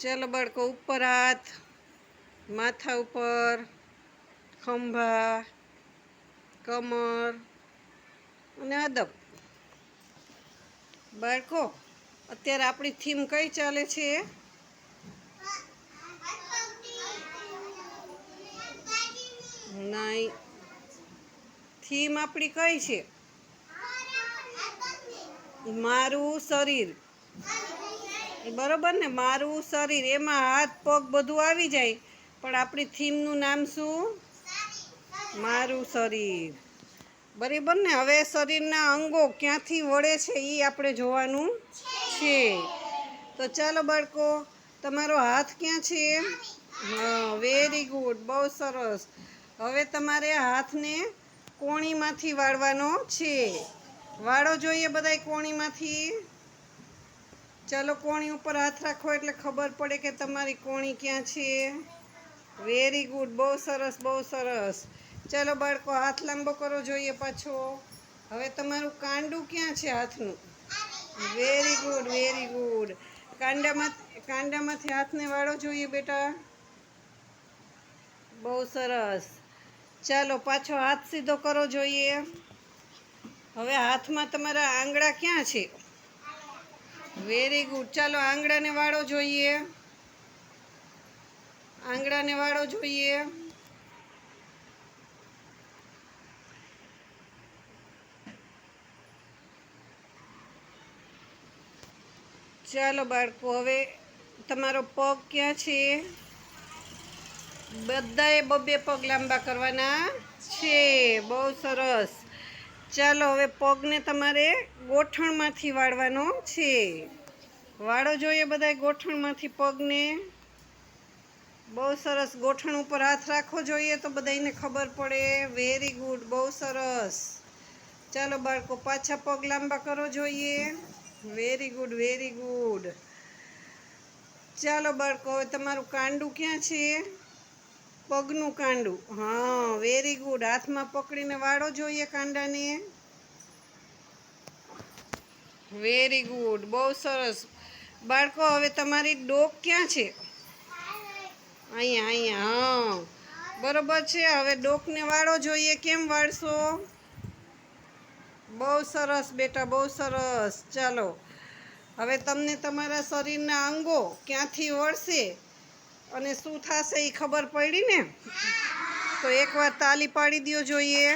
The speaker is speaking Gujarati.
ચાલો બાળકો ઉપર હાથ, માથા ઉપર, ખંભા, કમર અને અદબ. બાળકો, અત્યારે આપણી થીમ કઈ ચાલે છે? નહીં. થીમ આપણી કઈ છે? મારું શરીર. બરોબર ને? મારું શરીર, એમાં હાથ, પગ બધું આવી જાય. પણ આપણી થીમનું નામ શું? મારું શરીર. બરાબર ને? હવે શરીરના અંગો ક્યાંથી વળે છે એ આપણે જોવાનું છે. તો ચાલો બાળકો, તમારો હાથ ક્યાં છે? હા વેરી ગુડ બહુ સરસ. હવે તમારે હાથને કોણીમાંથી વાળવાનો છે. વાળો જોઈએ બધાય કોણીમાંથી? ચાલો કોણી ઉપર હાથ રાખો એટલે ખબર પડે કે તમારી કોણી ક્યાં છે. વેરી ગુડ બહુ સરસ બહુ સરસ. ચાલો બાળકો, હાથ લાંબો કરો, જોઈએ પાછો. હવે તમારું કાંડું ક્યાં છે હાથનું? વેરી ગુડ વેરી ગુડ કાંડામાં, કાંડામાંથી હાથને વાળો જોઈએ બેટા. બહુ સરસ. ચાલો પાછો હાથ સીધો કરો, જોઈએ. હવે હાથમાં તમારા આંગળા ક્યાં છે? વેરી ગુડ ચાલો આંગળાને વાળો જોઈએ. આંગળાને વાળો જોઈએ. ચાલો, બાળકો, હવે તમારો પગ ક્યાં છે? બધાએ બબે પગ લાંબા કરવાના છે. બહુ સરસ. ચાલો, હવે પગને તમારે ગોઠણમાંથી વાળવાનો છે. વાળો જોઈએ બધાય ગોઠણમાંથી પગને. બહુ સરસ ગોઠણ ઉપર હાથ રાખવો જોઈએ તો બધાને ખબર પડે. વેરી ગુડ બહુ સરસ. ચાલો, બાળકો, પાછા પગ લાંબા કરો જોઈએ. વેરી ગુડ વેરી ગુડ ચાલો, બાળકો, હવે તમારું કાંડું ક્યાં છે? પગનું કાંડું. હા વેરી ગુડ હાથમાં પકડીને વાળો જોઈએ કાંડાને. વેરી ગુડ બહુ સરસ. બાળકો, હવે તમારી ડોક ક્યાં છે? અહીંયા અહીંયા, હા. બરોબર છે. હવે ડોકને વાળો જોઈએ. કેમ વાળશો? બહુ સરસ, બેટા, બહુ સરસ. ચાલો. હવે તમને તમારા શરીરના અંગો ક્યાંથી વળશે? અને શું થશે એ ખબર પડી ને તો એકવાર તાલી પાડી દ્યો જોઈએ.